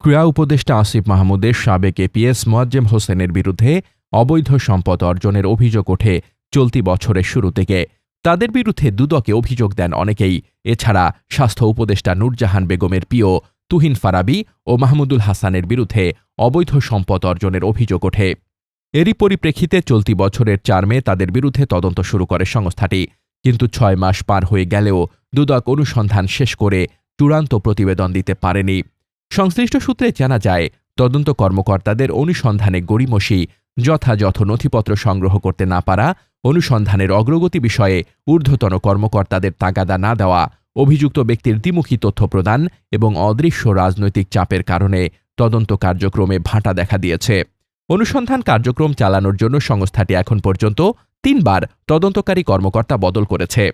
ক্রীড়া উপদেষ্টা আসিফ মাহমুদের সাবেক এপিএস মোয়াজ্জেম হোসেনের বিরুদ্ধে অবৈধ সম্পদ অর্জনের অভিযোগ ওঠে চলতি বছরের শুরু থেকে। তাদের বিরুদ্ধে দুদকে অভিযোগ দেন অনেকেই। এছাড়া স্বাস্থ্য উপদেষ্টা নূরজাহান বেগমের পিও তুহিন ফারাবি ও মাহমুদুল হাসানের বিরুদ্ধে অবৈধ সম্পদ অর্জনের অভিযোগ ওঠে। এরই পরিপ্রেক্ষিতে চলতি বছরের চার মে তাদের বিরুদ্ধে তদন্ত শুরু করে সংস্থাটি। কিন্তু ছয় মাস পার হয়ে গেলেও দুদক অনুসন্ধান শেষ করে চূড়ান্ত প্রতিবেদন দিতে পারেনি। সংশ্লিষ্ট সূত্রে জানা যায়, তদন্ত কর্মকর্তাদের অনুসন্ধানে গড়িমসি যথাযথ নথিপত্র সংগ্রহ করতে না পারা, অনুসন্ধানের অগ্রগতি বিষয়ে ঊর্ধ্বতন কর্মকর্তাদের তাগাদা না দেওয়া, অভিযুক্ত ব্যক্তির দ্বিমুখী তথ্য প্রদান এবং অদৃশ্য রাজনৈতিক চাপের কারণে তদন্ত কার্যক্রমে ভাটা দেখা দিয়েছে। অনুসন্ধান কার্যক্রম চালানোর জন্য সংস্থাটি এখন পর্যন্ত তিনবার তদন্তকারী কর্মকর্তা বদল করেছে।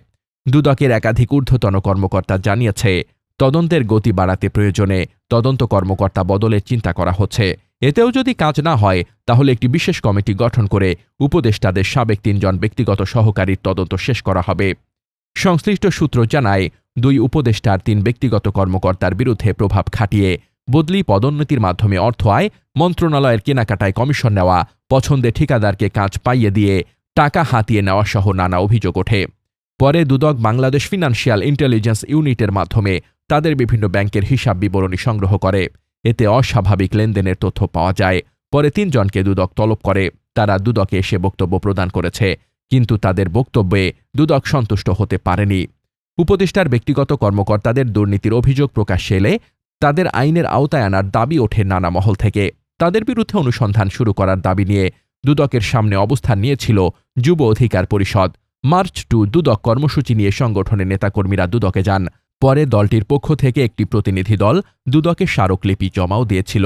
দুদকের একাধিক ঊর্ধ্বতন কর্মকর্তা জানিয়েছে তদন্তের গতি বাড়াতে প্রয়োজনে তদন্ত কর্মকর্তা বদলের চিন্তা করা হচ্ছে। এতেও যদি কাজ না হয়, তাহলে একটি বিশেষ কমিটি গঠন করে উপদেষ্টাদের সাবেক তিনজন ব্যক্তিগত সহকারীর তদন্ত শেষ করা হবে। সংশ্লিষ্ট সূত্র জানায়, দুই উপদেষ্টার তিন ব্যক্তিগত কর্মকর্তার বিরুদ্ধে প্রভাব খাটিয়ে বদলি পদোন্নতির মাধ্যমে অর্থ আয়, মন্ত্রণালয়ের কেনাকাটায় কমিশন নেওয়া পছন্দে ঠিকাদারকে কাজ পাইয়ে দিয়ে টাকা হাতিয়ে নেওয়া সহ নানা অভিযোগ ওঠে। পরে দুদক বাংলাদেশ ফিনান্সিয়াল ইন্টেলিজেন্স ইউনিটের মাধ্যমে তাদের বিভিন্ন ব্যাংকের হিসাব বিবরণী সংগ্রহ করে। এতে অস্বাভাবিক লেনদেনের তথ্য পাওয়া যায়। পরে তিনজনকে দুদক তলব করে। তারা দুদকে এসে বক্তব্য প্রদান করেছে। কিন্তু তাদের বক্তব্যে দুদক সন্তুষ্ট হতে পারেনি। উপদেষ্টার ব্যক্তিগত কর্মকর্তাদের দুর্নীতির অভিযোগ প্রকাশ্যে এলে তাদের আইনের আওতায় আনার দাবি ওঠে নানা মহল থেকে। তাদের বিরুদ্ধে অনুসন্ধান শুরু করার দাবি নিয়ে দুদকের সামনে অবস্থান নিয়েছিল যুব অধিকার পরিষদ। মার্চ টু দুদক কর্মসূচি নিয়ে সংগঠনের নেতাকর্মীরা দুদকে যান। পরে দলটির পক্ষ থেকে একটি প্রতিনিধি দল দুদকে স্মারকলিপি জমাও দিয়েছিল।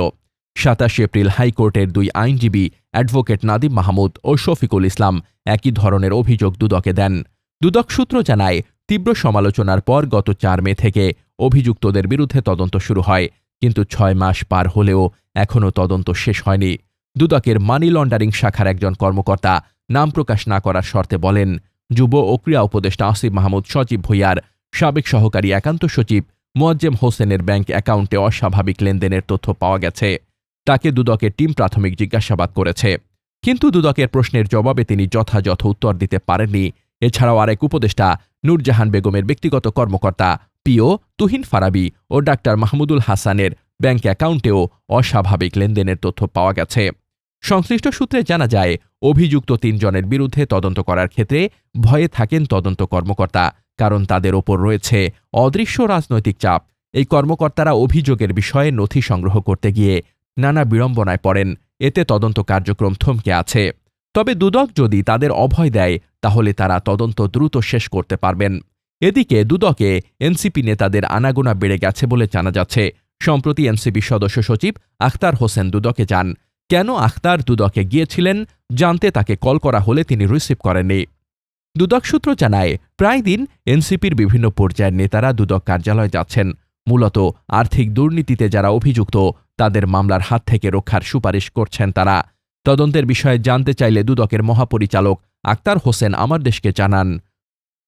সাতাশ এপ্রিল হাইকোর্টের দুই আইনজীবী অ্যাডভোকেট নাদিম মাহমুদ ও শফিকুল ইসলাম একই ধরনের অভিযোগ দুদকে দেন। দুদক সূত্র জানায়, তীব্র সমালোচনার পর গত চার মে থেকে অভিযুক্তদের বিরুদ্ধে তদন্ত শুরু হয়, কিন্তু ছয় মাস পার হলেও এখনও তদন্ত শেষ হয়নি। দুদকের মানি লন্ডারিং শাখার একজন কর্মকর্তা নাম প্রকাশ না করার শর্তে বলেন, যুব ও ক্রীড়া উপদেষ্টা আসিফ মাহমুদ সচিব ভুইয়ার সাবেক সহকারী একান্ত সচিব মোয়াজ্জেম হোসেনের ব্যাংক অ্যাকাউন্টে অস্বাভাবিক লেনদেনের তথ্য পাওয়া গেছে। তাকে দুদকের টিম প্রাথমিক জিজ্ঞাসাবাদ করেছে। কিন্তু দুদকের প্রশ্নের জবাবে তিনি যথাযথ উত্তর দিতে পারেননি। এছাড়াও আরেক উপদেষ্টা নূরজাহান বেগমের ব্যক্তিগত কর্মকর্তা পিও তুহিন ফারাবি ও ডাক্তার মাহমুদুল হাসানের ব্যাংক অ্যাকাউন্টেও অস্বাভাবিক লেনদেনের তথ্য পাওয়া গেছে। সংশ্লিষ্ট সূত্রে জানা যায় অভিযুক্ত তিনজনের বিরুদ্ধে তদন্ত করার ক্ষেত্রে ভয়ে থাকেন তদন্ত কর্মকর্তা, কারণ তাদের ওপর রয়েছে অদৃশ্য রাজনৈতিক চাপ। এই কর্মকর্তারা অভিযোগের বিষয়ে নথি সংগ্রহ করতে গিয়ে নানা বিড়ম্বনায় পড়েন। এতে তদন্ত কার্যক্রম থমকে আছে। তবে দুদক যদি তাদের অভয় দেয়, তাহলে তারা তদন্ত দ্রুত শেষ করতে পারবেন। এদিকে দুদকে এনসিপি নেতাদের আনাগোনা বেড়ে গেছে বলে জানা যাচ্ছে। সম্প্রতি এনসিপি সদস্য সচিব আখতার হোসেন দুদকে যান কেন আখতার দুদকে গিয়েছিলেন জানতে তাকে কল করা হলে তিনি রিসিভ করেননি। দুদক সূত্র জানায়, প্রায় দিন এনসিপির বিভিন্ন পর্যায়ের নেতারা দুদক কার্যালয়ে যাচ্ছেন। মূলত আর্থিক দুর্নীতিতে যারা অভিযুক্ত, তাদের মামলার হাত থেকে রক্ষার সুপারিশ করছেন তারা। তদন্তের বিষয়ে জানতে চাইলে দুদকের মহাপরিচালক আক্তার হোসেন আমার দেশকে জানান।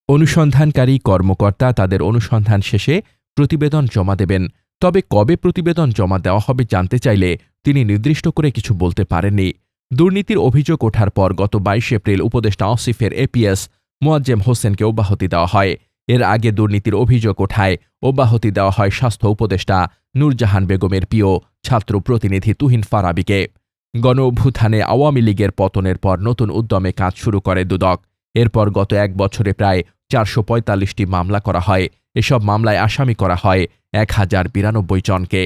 অনুসন্ধানকারী কর্মকর্তা তাদের অনুসন্ধান শেষে প্রতিবেদন জমা দেবেন। তবে কবে প্রতিবেদন জমা দেওয়া হবে জানতে চাইলে তিনি নির্দিষ্ট করে কিছু বলতে পারেননি। দুর্নীতির অভিযোগ ওঠার পর গত বাইশ এপ্রিল উপদেষ্টা আসিফের এপিএস মোয়াজ্জেম হোসেনকে অব্যাহতি দেওয়া হয়। এর আগে দুর্নীতির অভিযোগ ওঠায় অব্যাহতি দেওয়া হয় স্বাস্থ্য উপদেষ্টা নূরজাহান বেগমের প্রিয় ছাত্র প্রতিনিধি তুহিন ফারাবিকে। গণ অভ্যুত্থানে আওয়ামী লীগের পতনের পর নতুন উদ্যমে কাজ শুরু করে দুদক। এরপর গত এক বছরে প্রায় চারশো পঁয়তাল্লিশটি মামলা করা হয়। এসব মামলায় আসামি করা হয় এক হাজার বিরানব্বই জনকে।